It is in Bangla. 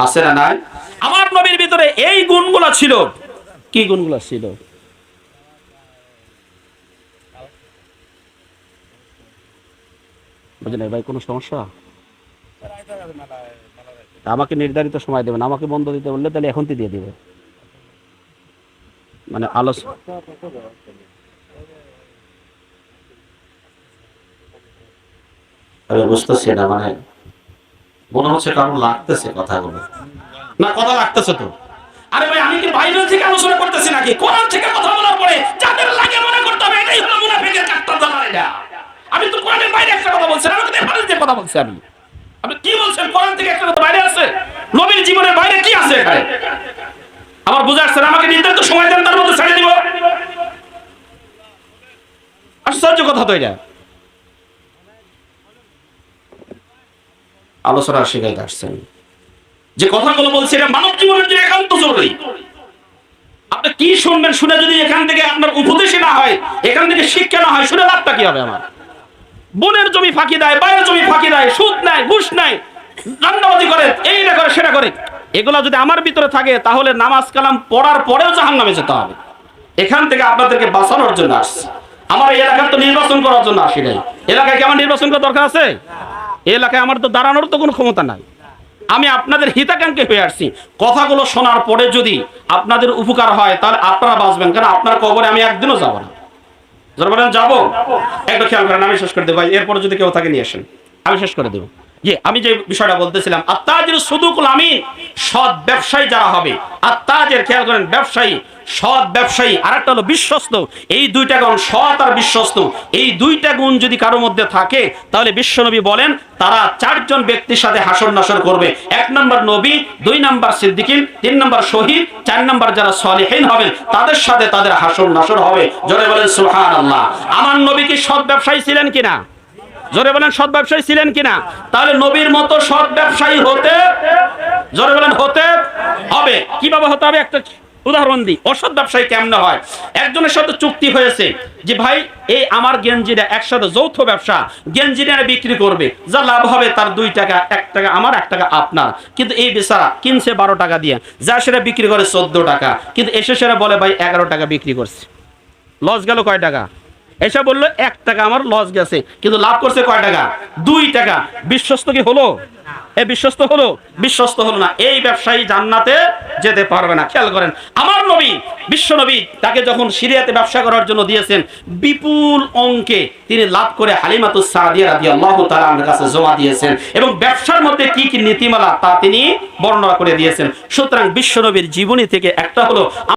আছে না নাই? আমার নবীর ভিতরে এই গুণগুলো ছিল। কি গুণগুলো ছিল? বুঝলেন ভাই কোনো সমস্যা? আমাকে নির্ধারিত সময় দেবেন আমাকে বন্ধ দিতে বললে তাহলে এখন দিয়ে দিবে। মানে আলোচনা আমি বুঝতেছি না মানে মনে হচ্ছে কারণ লাগতেছে কথাগুলো। না, কথা লাগতেছে তো। আরে ভাই, আমি কি বাইরে থেকে আলোচনা করতেছি নাকি? কোরআন থেকে কথা বলার পরে যাদের লাগে মনে করতে হবে, এটাই হলো মুনাফিকের চারটা জানা এটা আমি তো কোরআনের বাইরে একটা কথা বলছি আমি তো যে কথা বলছি আমি আপনি কি বলছেন? কোরআন থেকে একটা কথা বাইরে আছে? নবীর জীবনের বাইরে কি আছে এখানে? আমার বুঝে আসছে আমাকে নির্ধারিত সময় দেন, তার মধ্যে ছেড়ে দিব। আশ্চর্য কথা তো এটা। আলোচনা শিখাইতে আসছেন। যে কথাগুলো বলছি, এটা মানব জীবনের জন্য একান্ত জরুরি। আপনি কি শুনবেন শুনে যদি এখান থেকে আপনার উপদেশই না হয়, এখান থেকে শিক্ষা না হয়, শুনে লাভটা কি হবে আমার? বোনের জমি ফাঁকি দেয়, বাইরের জমি ফাঁকি দেয়, সুদ নেয়, ঘুষ নেয়, রান্নাবাজি করে, এই না করে, সেটা করে। এগুলো যদি আমার ভিতরে থাকে, তাহলে নামাজ কালাম পড়ার পরেও জাহান নামে যেতে হবে। এখান থেকে আপনাদেরকে বাঁচানোর জন্য আসছে। আমার এই এলাকার তো নির্বাচন করার জন্য আসি নাই। এলাকায় কি আমার নির্বাচন করার দরকার আছে? এলাকায় আমার তো দাঁড়ানোর তো কোনো ক্ষমতা নাই। আমি আপনাদের হিতাকাঙ্ক্ষী হয়ে আসছি। কথাগুলো শোনার পরে যদি আপনাদের উপকার হয়, তাহলে আপনারা বাঁচবেন, কারণ আপনার কবরে আমি একদিনও যাব না। যারা বলেন, যাব? একটু খেয়াল করেন, আমি শেষ করে দেবো এরপরে যদি কেউ থাকে, নিয়ে আসেন। আমি শেষ করে দেবো। ইয়ে আমি যে বিষয়টা বলতেছিলাম, আত্মাজের সুদুকুল আমি সৎ ব্যবসায়ী যারা হবে আত্মাজের খেয়াল করেন ব্যবসায়ী, সৎ ব্যবসায়ী আর একটা হলো বিশ্বস্ত। এই দুইটা গুণ সৎ আর বিশ্বস্ত। এই দুইটা গুণ যদি কারোর মধ্যে থাকে, তাহলে বিশ্বনবী বলেন, তারা চারজন ব্যক্তির সাথে হাসর নাসর করবে। এক নম্বর নবী, দুই নম্বর সিদ্দিকিন, তিন নম্বর শহীদ, চার নম্বর যারা সলিহীন হবেন, তাদের সাথে তাদের হাসর নাসর হবে। জোরে বলেন সুহান আল্লাহ আমার নবী কি সৎ ব্যবসায়ী ছিলেন কিনা? জোরে বলেন, সৎ ব্যবসায়ী ছিলেন কিনা? তাহলে নবীর মতো সৎ ব্যবসায়ী হতে, জোরে বলেন, হতে হবে। কীভাবে হতে হবে? একটা উদাহরণ দিই। অসৎ ব্যবসায়ী কেমনে হয়? একজনের সাথে চুক্তি হয়েছে যে, ভাই, এই আমার গেঞ্জিটা একসাথে যৌথ ব্যবসা, গেঞ্জিটা বিক্রি করবে। যা লাভ হবে তার দুই টাকা, এক টাকা আমার, এক টাকা আপনার। কিন্তু এই বেচারা কিনছে বারো টাকা দিয়ে, যা সেটা বিক্রি করে চোদ্দ টাকা। কিন্তু এসে সেটা বলে, ভাই, এগারো টাকা বিক্রি করছে। লস গেল কয় টাকা? এসে বলল, এক টাকা আমার লস গেছে। কিন্তু লাভ করছে কয় টাকা? দুই টাকা। বিশ্বস্ত কি হলো? এ বিশ্বস্ত হলো? বিশ্বস্ত হলো না। এই ব্যবসায়ী জান্নাতে যেতে পারবে না। খেয়াল করেন, আমার নবী, বিশ্ব নবী, তাকে যখন সিরিয়াতে ব্যবসা করার জন্য দিয়েছেন, বিপুল অঙ্কে তিনি লাভ করে কাছে জমা দিয়েছেন এবং ব্যবসার মধ্যে কি কি নীতিমালা তা তিনি বর্ণনা করে দিয়েছেন। সুতরাং বিশ্ব নবীর জীবনী থেকে একটা হলো